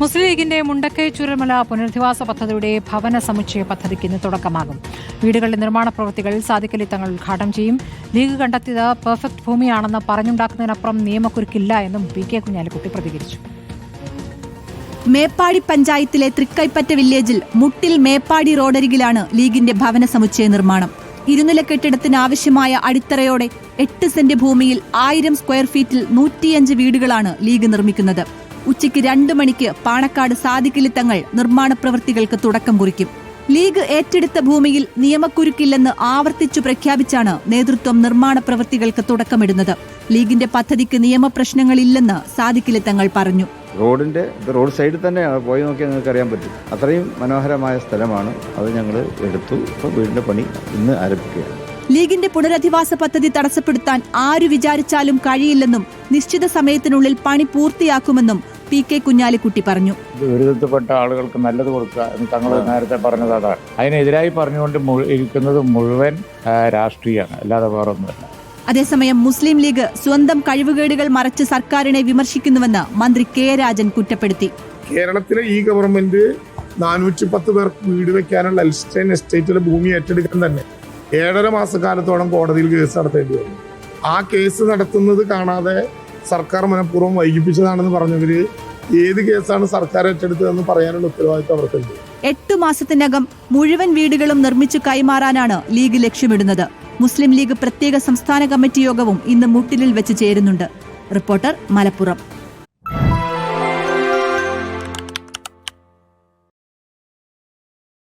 മുസ്ലിം ലീഗിന്റെ മുണ്ടക്കൈ ചുരമല പുനരധിവാസ പദ്ധതിയുടെ ഭവന സമുച്ചയ പദ്ധതിക്ക് ഇന്ന് തുടക്കമാകും. വീടുകളുടെ നിർമ്മാണ പ്രവൃത്തികൾ സാധിക്കലി തങ്ങൾ ഉദ്ഘാടനം ചെയ്യും. ലീഗ് കണ്ടെത്തിയത് പെർഫെക്റ്റ് ഭൂമിയാണെന്ന് പറഞ്ഞുണ്ടാക്കുന്നതിനപ്പുറം നിയമക്കുരുക്കില്ല എന്നും പി കെ കുഞ്ഞാലിക്കുട്ടി പ്രതികരിച്ചു. മേപ്പാടി പഞ്ചായത്തിലെ തൃക്കൈപ്പറ്റ വില്ലേജിൽ മുട്ടിൽ മേപ്പാടി റോഡരികിലാണ് ലീഗിന്റെ ഭവന സമുച്ചയ നിർമ്മാണം. ഇരുനില കെട്ടിടത്തിന് ആവശ്യമായ അടിത്തറയോടെ എട്ട് സെന്റ് ഭൂമിയിൽ ആയിരം സ്ക്വയർ ഫീറ്റിൽ നൂറ്റിയഞ്ച് വീടുകളാണ് ലീഗ് നിർമ്മിക്കുന്നത്. ഉച്ചയ്ക്ക് രണ്ട് മണിക്ക് പാണക്കാട് സാദിഖലി തങ്ങൾ നിർമ്മാണ പ്രവൃത്തികൾക്ക് തുടക്കം കുറിക്കും. ലീഗ് ഏറ്റെടുത്ത ഭൂമിയിൽ നിയമക്കുരുക്കില്ലെന്ന് ആവർത്തിച്ചു പ്രഖ്യാപിച്ചാണ് നേതൃത്വം നിർമ്മാണ പ്രവൃത്തികൾക്ക് തുടക്കമിടുന്നത്. ലീഗിന്റെ പദ്ധതിക്ക് നിയമപ്രശ്നങ്ങളില്ലെന്ന് സാദിഖലി തങ്ങൾ പറഞ്ഞു. റോഡിന്റെ റോഡ് സൈഡിൽ തന്നെ പോയി നോക്കിയാൽ നിങ്ങൾക്ക് അറിയാൻ പറ്റും. അത്രയും മനോഹരമായ സ്ഥലമാണ് അത് ഞങ്ങൾ എടുത്തു. ഇപ്പോൾ വീടിന്റെ പണി ഇന്ന് ആരംഭിക്കുകയാണ്. ലീഗിന്റെ പുനരധിവാസ പദ്ധതി തടസ്സപ്പെടുത്താൻ ആരു വിചാരിച്ചാലും കഴിയില്ലെന്നും നിശ്ചിത സമയത്തിനുള്ളിൽ പണി പൂർത്തിയാക്കുമെന്നും പി കെ കുഞ്ഞാലിക്കുട്ടി പറഞ്ഞു. ദുരിതത്തിൽപ്പെട്ട ആളുകൾക്ക് നല്ലത് കൊടുക്കുക എന്ന് തങ്ങൾ നേരത്തെ പറഞ്ഞത് അതാണ്. അതിനെതിരായി പറഞ്ഞുകൊണ്ട് ഇരിക്കുന്നത് മുഴുവൻ രാഷ്ട്രീയമാണ്. അല്ലാതെ വേറെ ഒന്നുമല്ല അതേസമയം മുസ്ലിം ലീഗ് സ്വന്തം കഴിവുകേടുകൾ മറച്ച് സർക്കാരിനെ വിമർശിക്കുന്നുവെന്ന് മന്ത്രി കെ രാജൻ കുറ്റപ്പെടുത്തി. കേരളത്തിലെ ഈ ഗവൺമെന്റ് നാനൂറ്റി പത്ത് പേർക്ക് വീട് വെക്കാനുള്ള എൽസ്റ്റൈൻ എസ്റ്റേറ്റിലെ ഭൂമി ഏറ്റെടുക്കാൻ തന്നെ ഏഴര മാസക്കാലത്തോളം കോടതിയിൽ കേസ് നടത്തേണ്ടി വന്നു. ആ കേസ് നടത്തുന്നത് കാണാതെ സർക്കാർ മനഃപൂർവം വൈകിപ്പിച്ചതാണെന്ന് പറഞ്ഞവർ ഏത് കേസാണ് സർക്കാർ ഏറ്റെടുത്തതെന്ന് പറയാനുള്ള ഉത്തരവാദിത്തം അവർക്കുണ്ട്. എട്ടു മാസത്തിനകം മുഴുവൻ വീടുകളും നിർമ്മിച്ചു കൈമാറാനാണ് ലീഗ് ലക്ഷ്യമിടുന്നത്. മുസ്ലിം ലീഗ് പ്രത്യേക സംസ്ഥാന കമ്മിറ്റി യോഗവും ഇന്ന് മുട്ടിലിൽ വെച്ച് ചേരുന്നുണ്ട്. റിപ്പോർട്ടർ മലപ്പുറം.